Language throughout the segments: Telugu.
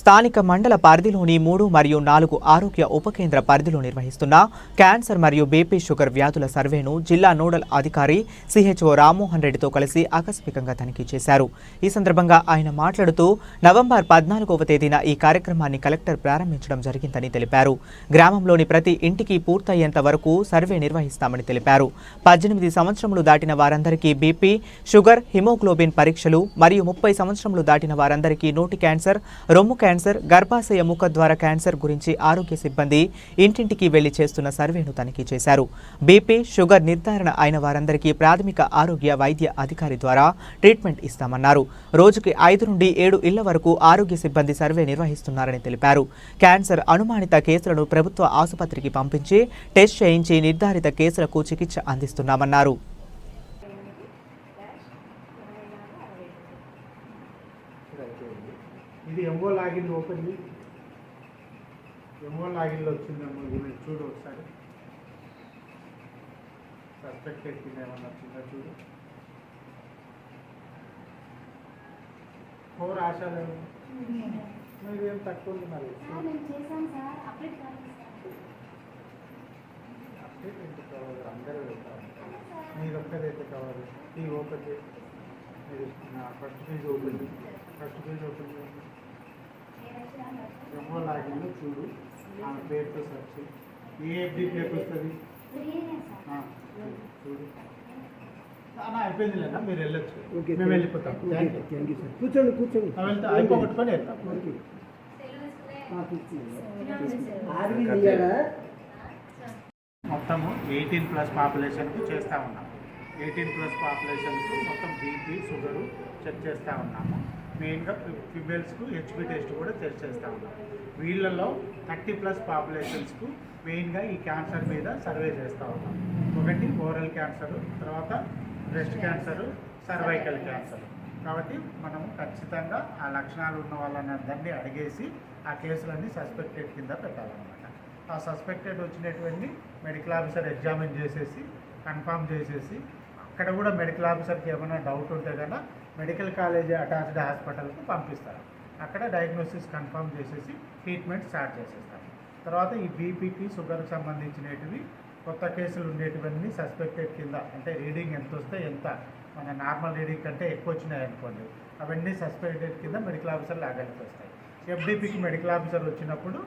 స్థానిక మండల పరిధిలోని మూడు మరియు నాలుగు ఆరోగ్య ఉప కేంద్ర పరిధిలో నిర్వహిస్తున్న క్యాన్సర్ మరియు బీపీ షుగర్ వ్యాధుల సర్వేను జిల్లా నోడల్ అధికారి సిహెచ్ఓ రామ్మోహన్ రెడ్డితో కలిసి ఆకస్మికంగా తనిఖీ చేశారు. ఈ సందర్భంగా ఆయన మాట్లాడుతూ నవంబర్ పద్నాలుగవ తేదీన ఈ కార్యక్రమాన్ని కలెక్టర్ ప్రారంభించడం జరిగిందని తెలిపారు. గ్రామంలోని ప్రతి ఇంటికి పూర్తయ్యేంత వరకు సర్వే నిర్వహిస్తామని తెలిపారు. పద్దెనిమిది సంవత్సరములు దాటిన వారందరికీ బీపీ షుగర్ హిమోగ్లోబిన్ పరీక్షలు మరియు ముప్పై సంవత్సరములు దాటిన వారందరికీ నోటి క్యాన్సర్ రొమ్ము క్యాన్సర్ గర్భాశయ ముఖ ద్వారా క్యాన్సర్ గురించి ఆరోగ్య సిబ్బంది ఇంటింటికి వెళ్ళి చేస్తున్న సర్వేను తనిఖీ చేశారు. బీపీ షుగర్ నిర్ధారణ అయిన వారందరికీ ప్రాథమిక ఆరోగ్య వైద్య అధికారి ద్వారా ట్రీట్మెంట్ ఇస్తామన్నారు. రోజుకి ఐదు నుండి ఏడు ఇళ్ళ వరకు ఆరోగ్య సిబ్బంది సర్వే నిర్వహిస్తున్నారని తెలిపారు. క్యాన్సర్ అనుమానిత కేసులను ప్రభుత్వ ఆసుపత్రికి పంపించి టెస్ట్ చేయించి నిర్ధారిత కేసులకు చికిత్స అందిస్తున్నామన్నారు. ఇది ఎంఓ లాగిన్ ఓపెన్ ఎంఓ లాగిన్లో వచ్చిందేమో ఇది చూడు ఒకసారి. సస్పెక్టెడ్ కింద ఏమన్నా వచ్చిందా చూడు. ఫోర్ ఆశాలు మీరు ఏం తక్కువ ఉంది మరి? అప్డేట్ ఎంత కావాలి? అందరూ మీరు ఒక్కదైతే కావాలి. ఈ ఓపెన్ చేసి మీరు first page open first page open చేయండి. ఎంఓ లాగిన్లో చూడు. ఆమె పేరుతో సెర్చ్ ఏ ఎఫ్డీపీలోకి వస్తుంది? నేనే సార్ ఆ, చూడు మీరు వెళ్ళొచ్చు. ఓకే మేము వెళ్ళిపోతాం. Thank you. సార్. కూర్చోండి కూర్చోండి. మేము వెళ్తాం. ఆ? మొత్తము ఎయిటీన్ ప్లస్ పాపులేషన్కు చేస్తూ ఉన్నాము. ఎయిటీన్ ప్లస్ పాపులేషన్కు మొత్తం బీపీ షుగరు చెక్ చేస్తూ ఉన్నాము. మెయిన్గా ఫిమేల్స్కు హెచ్పి టెస్ట్ కూడా టెస్ట్ చేస్తూ ఉన్నాం. వీళ్ళల్లో థర్టీ ప్లస్ పాపులేషన్స్కు మెయిన్గా ఈ క్యాన్సర్ మీద సర్వే చేస్తూ ఉన్నాం. ఒకటి ఓరల్ క్యాన్సర్ తర్వాత బ్రెస్ట్ క్యాన్సర్ సర్వైకల్ క్యాన్సర్. కాబట్టి మనం ఖచ్చితంగా ఆ లక్షణాలు ఉన్న వాళ్ళని అందరినీ అడిగేసి ఆ కేసులన్నీ సస్పెక్టెడ్ కింద పెట్టాలన్నమాట. ఆ సస్పెక్టెడ్ వచ్చినటువంటి మెడికల్ ఆఫీసర్ ఎగ్జామిన్ చేసేసి కన్ఫర్మ్ చేసేసి అక్కడ కూడా మెడికల్ ఆఫీసర్కి ఏమైనా డౌట్ ఉంటే కనుక మెడికల్ కాలేజ్ అటాచ్డ్ హాస్పిటల్కి పంపిస్తారు. అక్కడ డయాగ్నోసిస్ కన్ఫర్మ్ చేసేసి ట్రీట్మెంట్ స్టార్ట్ చేసేస్తారు. తర్వాత ఈ బీపీకి షుగర్కి సంబంధించినటివి కొత్త కేసులు ఉండేటివన్నీ సస్పెక్టెడ్ కింద అంటే రీడింగ్ ఎంత వస్తే ఎంత మన నార్మల్ రీడింగ్ కంటే ఎక్కువ వచ్చినాయి అనుకోండి అవన్నీ సస్పెక్టెడ్ కింద మెడికల్ ఆఫీసర్ లాగాల్సి వస్తాయి. ఎఫ్డీపీకి మెడికల్ ఆఫీసర్ వచ్చినప్పుడు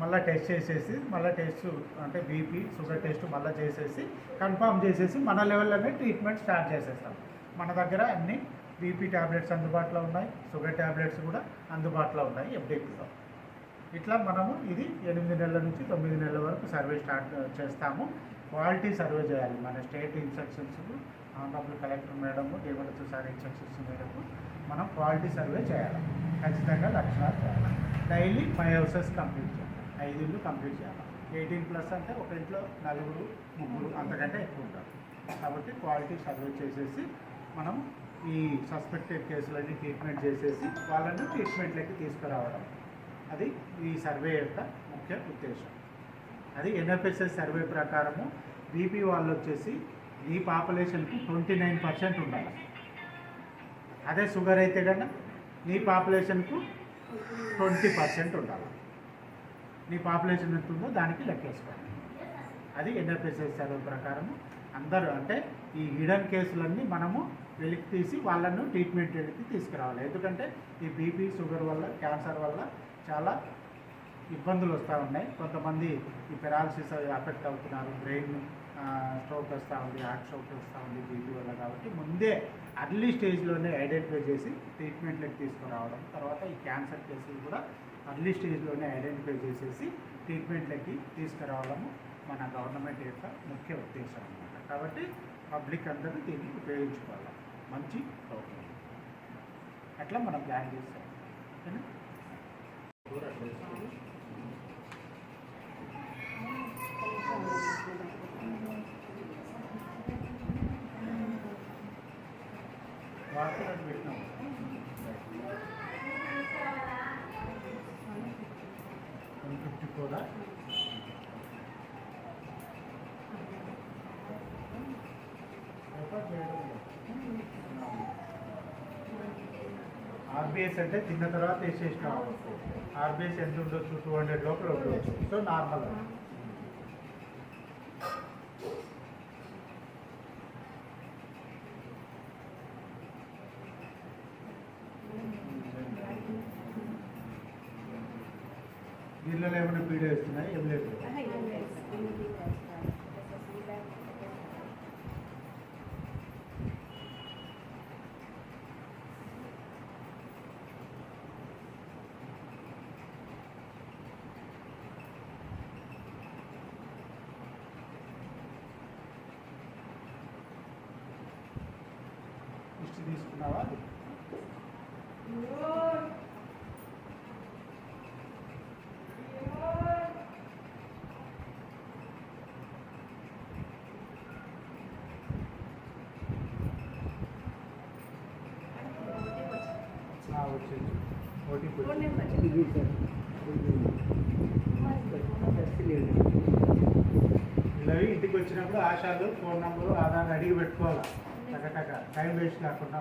మళ్ళీ టెస్ట్ చేసేసి మళ్ళీ టెస్ట్ అంటే బీపీ షుగర్ టెస్ట్ మళ్ళీ చేసేసి కన్ఫర్మ్ చేసేసి మన లెవెల్లోనే ట్రీట్మెంట్ స్టార్ట్ చేసేస్తాం. మన దగ్గర అన్నీ బీపీ ట్యాబ్లెట్స్ అందుబాటులో ఉన్నాయి షుగర్ ట్యాబ్లెట్స్ కూడా అందుబాటులో ఉన్నాయి ఎఫ్డీపీలో. ఇట్లా మనము ఇది ఎనిమిది నెలల నుంచి తొమ్మిది నెలల వరకు సర్వే స్టార్ట్ చేస్తాము. క్వాలిటీ సర్వే చేయాలి. మన state instructions honourable collector madam develop sir instructions madam మనం క్వాలిటీ సర్వే చేయాలి. ఖచ్చితంగా లక్షణాలు చేయాలి. డైలీ ఫైవ్ హౌసెస్ కంప్లీట్ చేయాలి. ఐదు ఇల్లు కంప్లీట్ చేయాలి. ఎయిటీన్ ప్లస్ అంటే ఒక ఇంట్లో నలుగురు ముగ్గురు అంతకంటే ఎక్కువ ఉంటారు. కాబట్టి క్వాలిటీ సర్వే చేసేసి మనం ఈ సస్పెక్టెడ్ కేసులన్నీ ట్రీట్మెంట్ చేసేసి వాళ్ళని ట్రీట్మెంట్లోకి తీసుకురావడం. అది ఈ సర్వే యొక్క ముఖ్య ఉద్దేశం. అది ఎన్ఎఫ్ఎస్ఎస్ సర్వే ప్రకారము బీపీ వాళ్ళు వచ్చేసి ఈ పాపులేషన్కి ట్వంటీ నైన్ పర్సెంట్ ఉండాలి. అదే షుగర్ అయితే కన్నా నీ పాపులేషన్కు ట్వంటీ పర్సెంట్ ఉండాలి. నీ పాపులేషన్ ఎంత ఉందో దానికి లెక్కేసుకోవాలి. అది ఎన్ఎఫ్ఎస్ఎస్ సర్వే ప్రకారము అందరూ అంటే ఈ హిడెన్ కేసులన్నీ మనము వెలికి తీసి వాళ్ళను ట్రీట్మెంట్ వెళ్ళి తీసుకురావాలి. ఎందుకంటే ఈ బీపీ షుగర్ వల్ల క్యాన్సర్ వల్ల చాలా ఇబ్బందులు వస్తూ ఉన్నాయి. కొంతమంది ఈ పెరాలసిస్ అఫెక్ట్ అవుతున్నారు. బ్రెయిన్ స్ట్రోక్ వస్తూ ఉంది హార్ట్ స్ట్రోక్ వస్తూ ఉంది బీపీ వల్ల కాబట్టి ముందే అర్లీ స్టేజ్లోనే ఐడెంటిఫై చేసి ట్రీట్మెంట్లకు తీసుకురావడం. తర్వాత ఈ క్యాన్సర్ కేసులు కూడా అర్లీ స్టేజ్లోనే ఐడెంటిఫై చేసేసి ట్రీట్మెంట్లకి తీసుకురావడము మన గవర్నమెంట్ యొక్క ముఖ్య ఉద్దేశం. అన్నమాట కాబట్టి పబ్లిక్ అందరూ దీన్ని ఉపయోగించుకోవాలి. మంచి టోకెన్ అట్లా మనం ప్లాన్ చేస్తాం. ఓకేనా పెట్టినాం. వన్ ఫిఫ్టీ కూడా చేయడం లేదు. ఆర్బిఎస్ అంటే తిన్న తర్వాత వేసేసినాం ఆర్బిఎస్ ఎంత ఉండొచ్చు టూ హండ్రెడ్ లోపల ఉండొచ్చు సో నార్మల్ దీనిలో ఏమైనా పీడియో ఇస్తున్నాయి ఏం లేదు. తీసుకున్నావా? ఆ, వచ్చింది ఓటీపీ వచ్చింది. ఇది సార్. ఇలా ఇంటికి వచ్చినప్పుడు ఆశాలు ఫోన్ నంబరు ఆధార్ అడిగి పెట్టుకోవాలి? టక టైం వేస్ట్ కాకుండా